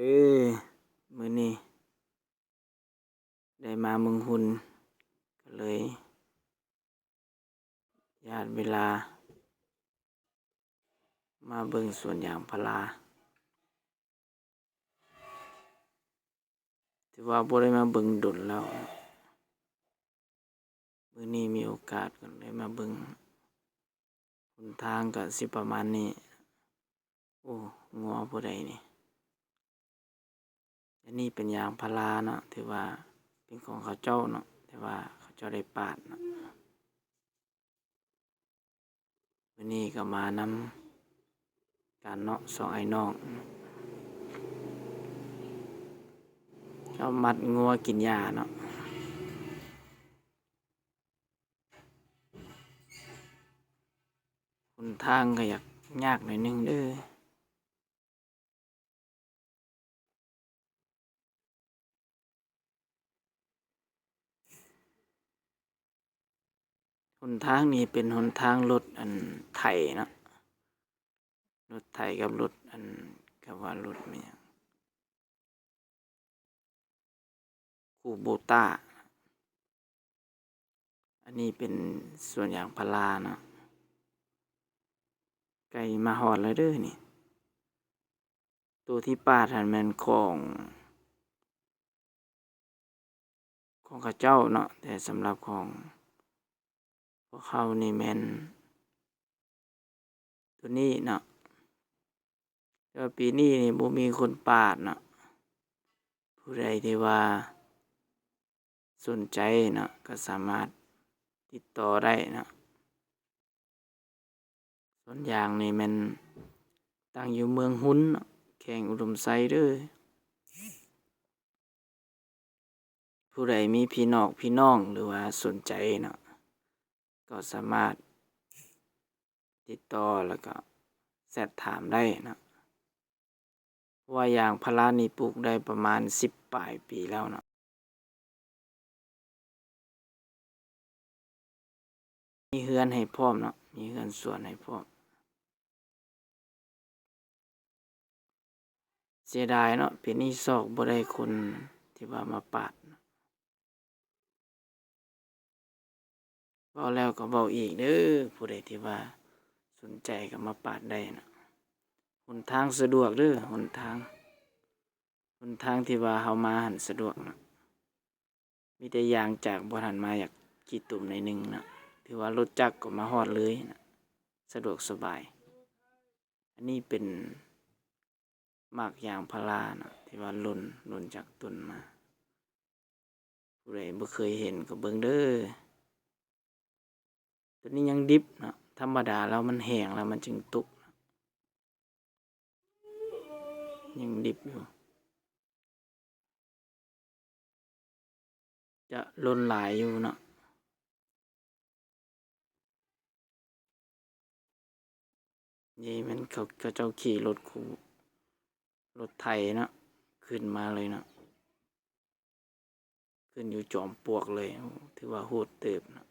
เออมือนี้ได้มาเมืองหุ่นก็เลยญาติเวลา มาเบิ่งสวนยางพาราถือว่าบ่ได้มาเบิ่งดนแล้วมื้อนี้มีโอกาสก็เลยมาเบิ่งหนทางก็สิประมาณนี้ โอ้งัวผู้ใดนี่ อันนี้เป็นยางพาราเนาะถือว่าเป็นของเขาเจ้าเนาะแต่ว่าเขาเจ้าได้ปาดเนาะวันนี้ก็มานำการเนาะสองไอ้น้องเขามัดงัวกินหญ้าเนาะคนทางก็อยากยากหน่อยนึงเด้อ หนทางนี้เป็นหนทางรถอันไถเนาะรถไถกับรถอันกับว่ารถมันหยังคูโบต้า อันนี้เป็นส่วนอย่างพาราเนาะไก่มาหอดแล้วเด้อนี่ ตัวที่ป้าทันแมนของของข้าเจ้าเนาะแต่สำหรับของ พวกเขานี่แมนตัวนี้เนาะแต่ว่าปีนี้นี่บ่มีคนปาดเนาะผู้ใดที่ว่าสนใจเนาะก็สามารถติดต่อได้เนาะสวนยางนี่แมันตั้งอยู่เมืองหุ้นแข่งอุดมไซเด้อผู้ใดมีพี่นอกพี่น้องหรือว่าสนใจเนาะ ก็สามารถติดต่อแล้วก็แซดถามได้นะเพราะว่างพารานี่ปลูกได้ประมาณสิบปลายปีแล้วเนาะมีเฮือนให้พร้อมเนาะมีเฮือนสวนให้พร้อม เสียดายเนาะปีนี้ซอกบ่ได้คนที่ว่ามาปาดเว้าแล้วก็เว้าอีกเด้อผู้ใดที่ว่าสนใจก็มาปาดได้นะหนทางสะดวกเด้อหนทางหนทางที่ว่าเฮามาหันสะดวกนะมีแต่ยางจากบ่ทันมาอยากกี่ตุ่มในหนึ่งนะถือว่ารถจักรก็มาฮอดเลยนะสะดวกสบาย อันนี้เป็นหมากยางพารานะที่ว่าหล่นหล่นจากต้นมาผู้ใดบ่เคยเห็นก็เบิ่งเด้อ ตัวนี้ยังดิบนะธรรมดาแล้วมันแห้งแล้วมันจึงตุกนะยังดิบอยู่ จะลนหลายอยู่นะนี่มันเขาเขาเจ้าขี่รถคูรถไถเนะขึ้นมาเลยนะขึ้นอยู่จอมปลวกเลย ถือว่าโหดเติบนะ